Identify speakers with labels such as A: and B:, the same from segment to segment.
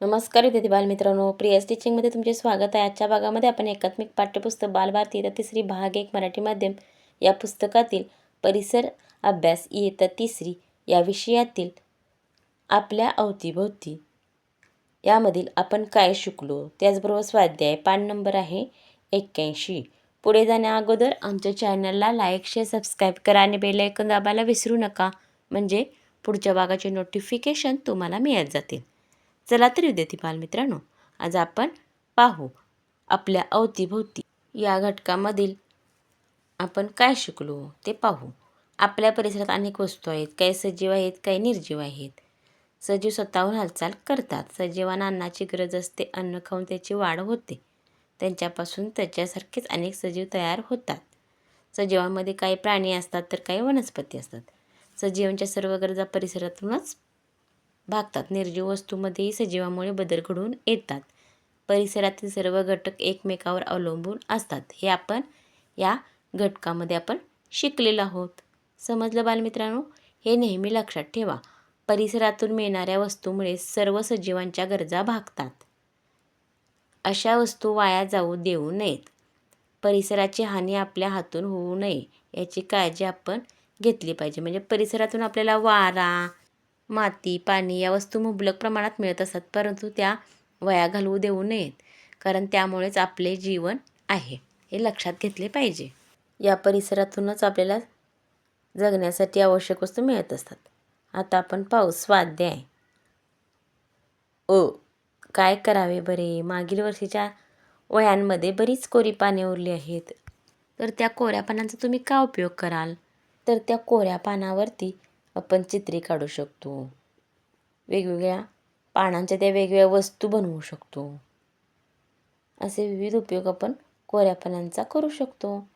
A: नमस्कार विद्यार्थी बालमित्रांनो. प्रिया स्टिचिंगमध्ये तुमचे स्वागत आहे. आजच्या भागामध्ये आपण एकात्मिक पाठ्यपुस्तक बालभारती इयत्ता तिसरी भाग एक मराठी माध्यम या पुस्तकातील परिसर अभ्यास इयत्ता तिसरी या विषयातील आपल्या अवतीभोवती. यामधील आपण काय शिकलो? त्याचबरोबर स्वाध्याय पान नंबर आहे एक्क्याऐंशी. पुढे जाण्याअगोदर आमच्या चॅनलला लाईक शेअर सबस्क्राईब करा आणि बेल ऐकून दाबायला विसरू नका. म्हणजे पुढच्या भागाचे नोटिफिकेशन तुम्हाला मिळत जातील. चला तर विद्यार्थी बालमित्रांनो आज आपण पाहू आपल्या अवतीभोवती या घटकामधील आपण काय शिकलो ते पाहू. आपल्या परिसरात अनेक वस्तू आहेत काही सजीव आहेत काही निर्जीव आहेत. सजीव स्वतःहून हालचाल करतात. सजीवांना अन्नाची गरज असते अन्न खाऊन त्याची वाढ होते. त्यांच्यापासून त्याच्यासारखेच अनेक सजीव तयार होतात. सजीवांमध्ये काही प्राणी असतात तर काही वनस्पती असतात. सजीवांच्या सर्व गरजा परिसरातूनच भागतात. निर्जीव वस्तूमध्येही सजीवामुळे बदल घडून येतात. परिसरातील सर्व घटक एकमेकावर अवलंबून असतात. हे आपण या घटकामध्ये आपण शिकलेलो आहोत. समजलं बालमित्रांनो? हे नेहमी लक्षात ठेवा. परिसरातून मिळणाऱ्या वस्तूमुळे सर्व सजीवांच्या गरजा भागतात. अशा वस्तू वाया जाऊ देऊ नयेत. परिसराची हानी आपल्या हातून होऊ नये याची काळजी आपण घेतली पाहिजे. म्हणजे परिसरातून आपल्याला वारा माती पाणी या वस्तू मुबलक प्रमाणात मिळत असतात परंतु त्या वया घालवू देऊ नयेत कारण त्यामुळेच आपले जीवन आहे हे लक्षात घेतले पाहिजे. या परिसरातूनच आपल्याला जगण्यासाठी आवश्यक वस्तू मिळत असतात. आता आपण पाहू स्वाध्याय. ओ काय करावे बरे? मागील वर्षीच्या वयांमध्ये बरीच कोरी पाने उरली आहेत. तर त्या कोऱ्या पानांचा तुम्ही का उपयोग कराल? तर त्या कोऱ्या पानावरती आपण चित्रे काढू शकतो. वेगवेगळ्या पानांच्या त्या वेगवेगळ्या वस्तू बनवू शकतो. असे विविध उपयोग आपण कोऱ्या पानांचा करू शकतो.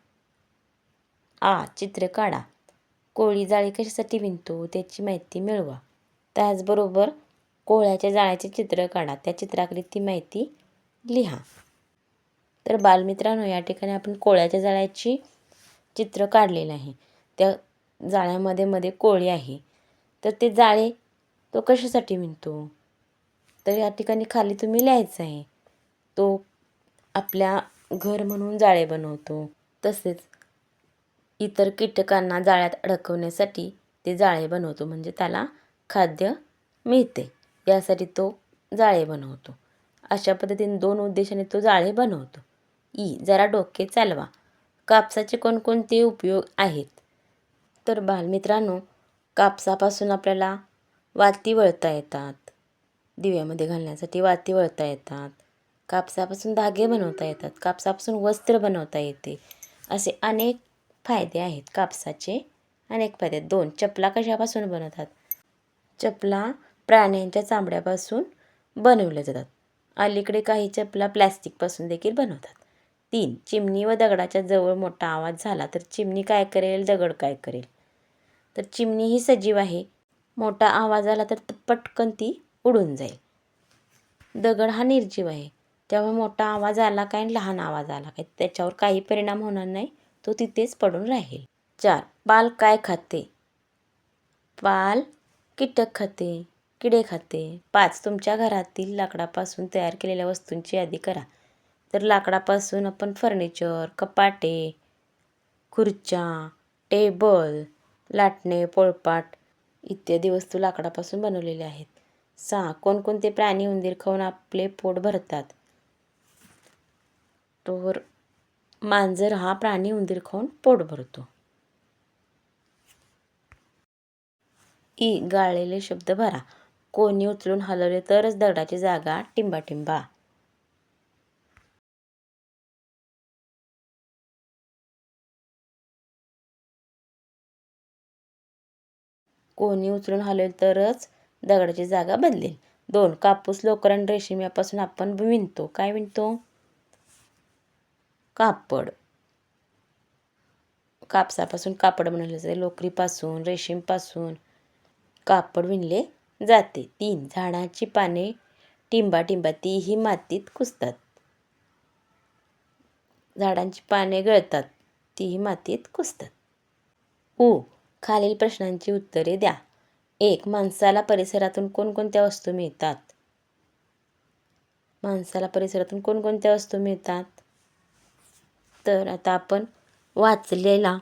A: आ चित्र काढा. कोळी जाळी कशासाठी विणतो त्याची माहिती मिळवा. त्याचबरोबर कोळ्याच्या जाळ्याचे चित्र काढा. त्या चित्राकडे ती माहिती लिहा. तर बालमित्रांनो या ठिकाणी आपण कोळ्याच्या जाळ्याची चित्र काढलेलं आहे. त्या जाळ्यामध्ये मध्ये कोळी आहे. तर ते जाळे तो कशासाठी विणतो? तर या ठिकाणी खाली तुम्ही लिहायचं आहे. तो आपल्या घर म्हणून जाळे बनवतो. तसेच इतर कीटकांना जाळ्यात अडकवण्यासाठी ते जाळे बनवतो. म्हणजे त्याला खाद्य मिळते. यासाठी तो जाळे बनवतो. अशा पद्धतीने दोन उद्देशाने तो जाळे बनवतो. ई जरा डोके चालवा. कापसाचे कोणकोणते उपयोग आहेत? तर बालमित्रांनो कापसापासून आपल्याला वाती वळता येतात. दिव्यामध्ये घालण्यासाठी वाती वळता येतात. कापसापासून धागे बनवता येतात. कापसापासून वस्त्र बनवता येते. असे अनेक फायदे आहेत कापसाचे. अनेक फायदे आहेत. दोन चपला कशापासून बनवतात? चपला प्राण्यांच्या चामड्यापासून बनवल्या जातात. अलीकडे काही चपला प्लॅस्टिकपासून देखील बनवतात. तीन चिमणी व दगडाच्या जवळ मोठा आवाज झाला तर चिमणी काय करेल? दगड काय करेल? तर चिमणी ही सजीव आहे. मोठा आवाज आला तर पटकन ती उडून जाईल. दगड हा निर्जीव आहे. त्यामुळे मोठा आवाज आला काय आणि लहान आवाज आला काय? त्याच्यावर काही परिणाम होणार नाही. तो तिथेच पडून राहील. चार. पाल काय खाते? पाल कीटक खाते किडे खाते. पाच. तुमच्या घरातील लाकडापासून तयार केलेल्या वस्तूंची यादी करा. तर लाकडापासून आपण फर्निचर कपाटे खुर्च्या टेबल लाटणे पोळपाट इत्यादी वस्तू लाकडापासून बनवलेल्या आहेत. सहा कोणकोणते प्राणी उंदीर खाऊन आपले पोट भरतात? तर मांजर हा प्राणी उंदीर खाऊन पोट भरतो. ई गाळलेले शब्द भरा. कोणी उचलून हलवले तरच दगडाची जागा टिंबाटिंबा. कोणी उचलून हलवेल तरच दगडाची जागा बदलेल. दोन कापूस लोकर आणि रेशीम यापासून आपण विणतो. काय विणतो? कापड. कापसापासून कापड बनवले जाते. लोकरीपासून रेशीमपासून कापड विणले जाते. तीन झाडाची पाने टिंबा टिंबा तीही मातीत कुसतात झाडांची पाने गळतात तीही मातीत कुसतात ऊ खालील प्रश्नांची उत्तरे द्या. एक माणसाला परिसरातून कोणकोणत्या वस्तू मिळतात? माणसाला परिसरातून कोणकोणत्या वस्तू मिळतात? तर आता आपण वाचलेला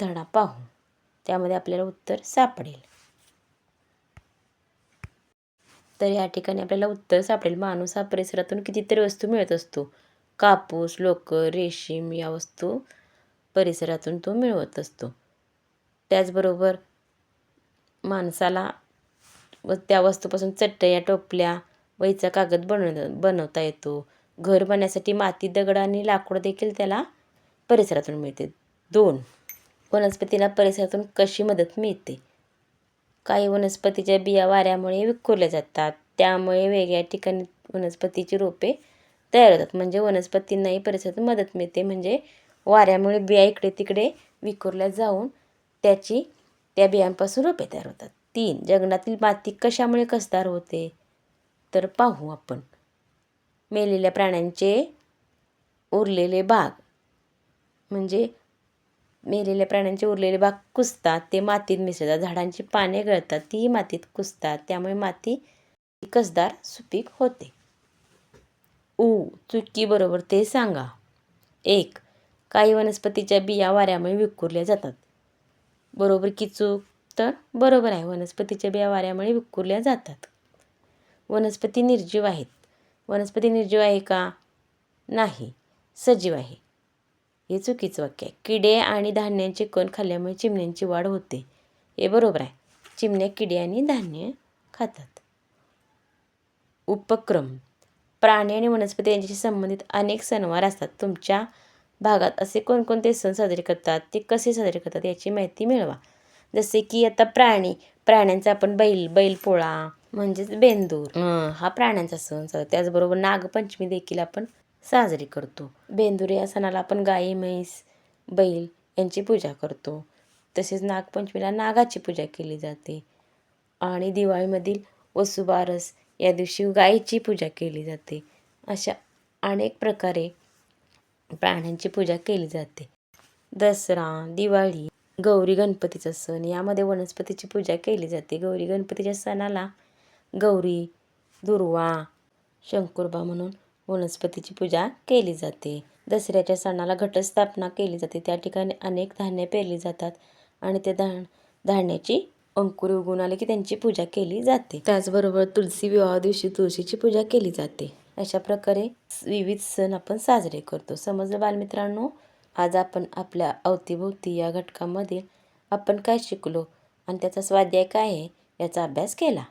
A: धडा पाहू. त्यामध्ये आपल्याला उत्तर सापडेल. तर या ठिकाणी आपल्याला उत्तर सापडेल. माणूस हा परिसरातून कितीतरी वस्तू मिळत असतो. कापूस लोकर रेशीम या वस्तू परिसरातून तो मिळवत असतो. त्याचबरोबर माणसाला व त्या वस्तूपासून चटया टोपल्या वहीचा कागद बनव बनवता येतो. घर बनण्यासाठी माती दगड आणि लाकूड देखील त्याला परिसरातून मिळते. दोन वनस्पतीला परिसरातून कशी मदत मिळते? काही वनस्पतीच्या बिया वाऱ्यामुळे विखुरल्या जातात. त्यामुळे वेगळ्या ठिकाणी वनस्पतीची रोपे तयार होतात. म्हणजे वनस्पतींनाही परिसरातून मदत मिळते. म्हणजे वाऱ्यामुळे बिया इकडे तिकडे विखुरल्या जाऊन त्याची त्या बियांपासून रोपे तयार होतात. तीन जगनातील माती कशामुळे कसदार होते? तर पाहू आपण. मेलेल्या प्राण्यांचे उरलेले भाग. म्हणजे मेलेल्या प्राण्यांचे उरलेले भाग कुसतात ते मातीत मिसळतात झाडांची पाने गळतात तीही मातीत कुसतात त्यामुळे माती कसदार सुपीक होते. ऊ चुकीबरोबर ते सांगा. एक काही वनस्पतीच्या बिया वाऱ्यामुळे विखुरल्या जातात. बरोबर की चूक तर बरोबर आहे. वनस्पतीच्या बिया वाऱ्यामुळे विखुरल्या जातात. वनस्पती निर्जीव आहेत. वनस्पती निर्जीव आहे का? नाही. सजीव आहे. हे चुकीचं वाक्य आहे. किडे आणि धान्यांचे कण खाल्ल्यामुळे चिमण्यांची वाढ होते. हे बरोबर आहे. चिमण्या किडे आणि धान्य खातात. उपक्रम. प्राणी आणि वनस्पती यांच्याशी संबंधित अनेक सणवार असतात. तुमच्या भागात असे कोणकोणते सण साजरे करतात ते कसे साजरे करतात याची माहिती मिळवा. जसे की आता प्राणी प्राण्यांचा आपण बैल बैलपोळा म्हणजेच बेंदूर हा. प्राण्यांचा सण त्याचबरोबर नागपंचमी देखील आपण साजरी करतो. बेंदूर या सणाला आपण गाई म्हैस बैल यांची पूजा करतो. तसेच नागपंचमीला नागाची पूजा केली जाते. आणि दिवाळीमधील वसुबारस या दिवशी गायीची पूजा केली जाते. अशा अनेक प्रकारे प्राण्यांची पूजा केली जाते. दसरा दिवाळी गौरी गणपतीचा सण यामध्ये वनस्पतीची पूजा केली जाते. गौरी गणपतीच्या सणाला गौरी दुर्वा शंकुरबा म्हणून वनस्पतीची पूजा केली जाते. दसऱ्याच्या सणाला घटस्थापना केली जाते. त्या ठिकाणी अनेक धान्य पेरली जातात आणि ते धान धान्याची अंकुर उगवून आले की त्यांची पूजा केली जाते. त्याचबरोबर तुलसी विवाह दिवशी तुळशीची पूजा केली जाते. अशा प्रकारे विविध सण आपण साजरे करतो. समजलं बालमित्रांनो? आज आपण आपल्या अवतीभोवती या घटकामध्ये आपण काय शिकलो? आणि त्याचा स्वाध्याय काय आहे? याचा अभ्यास केला.